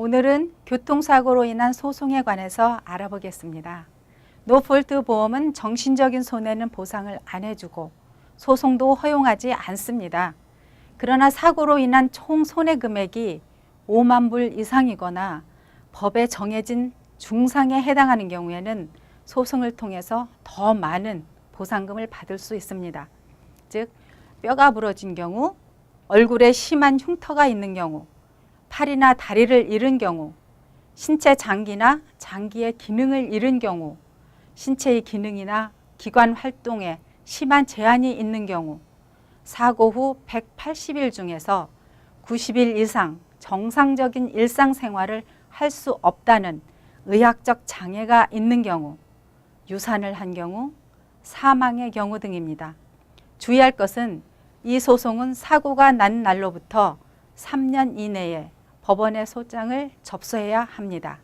오늘은 교통사고로 인한 소송에 관해서 알아보겠습니다. 노폴트 보험은 정신적인 손해는 보상을 안 해주고 소송도 허용하지 않습니다. 그러나 사고로 인한 총 손해 금액이 5만 불 이상이거나 법에 정해진 중상에 해당하는 경우에는 소송을 통해서 더 많은 보상금을 받을 수 있습니다. 즉, 뼈가 부러진 경우, 얼굴에 심한 흉터가 있는 경우, 팔이나 다리를 잃은 경우, 신체 장기나 장기의 기능을 잃은 경우, 신체의 기능이나 기관 활동에 심한 제한이 있는 경우, 사고 후 180일 중에서 90일 이상 정상적인 일상생활을 할 수 없다는 의학적 장애가 있는 경우, 유산을 한 경우, 사망의 경우 등입니다. 주의할 것은 이 소송은 사고가 난 날로부터 3년 이내에 법원에 소장을 접수해야 합니다.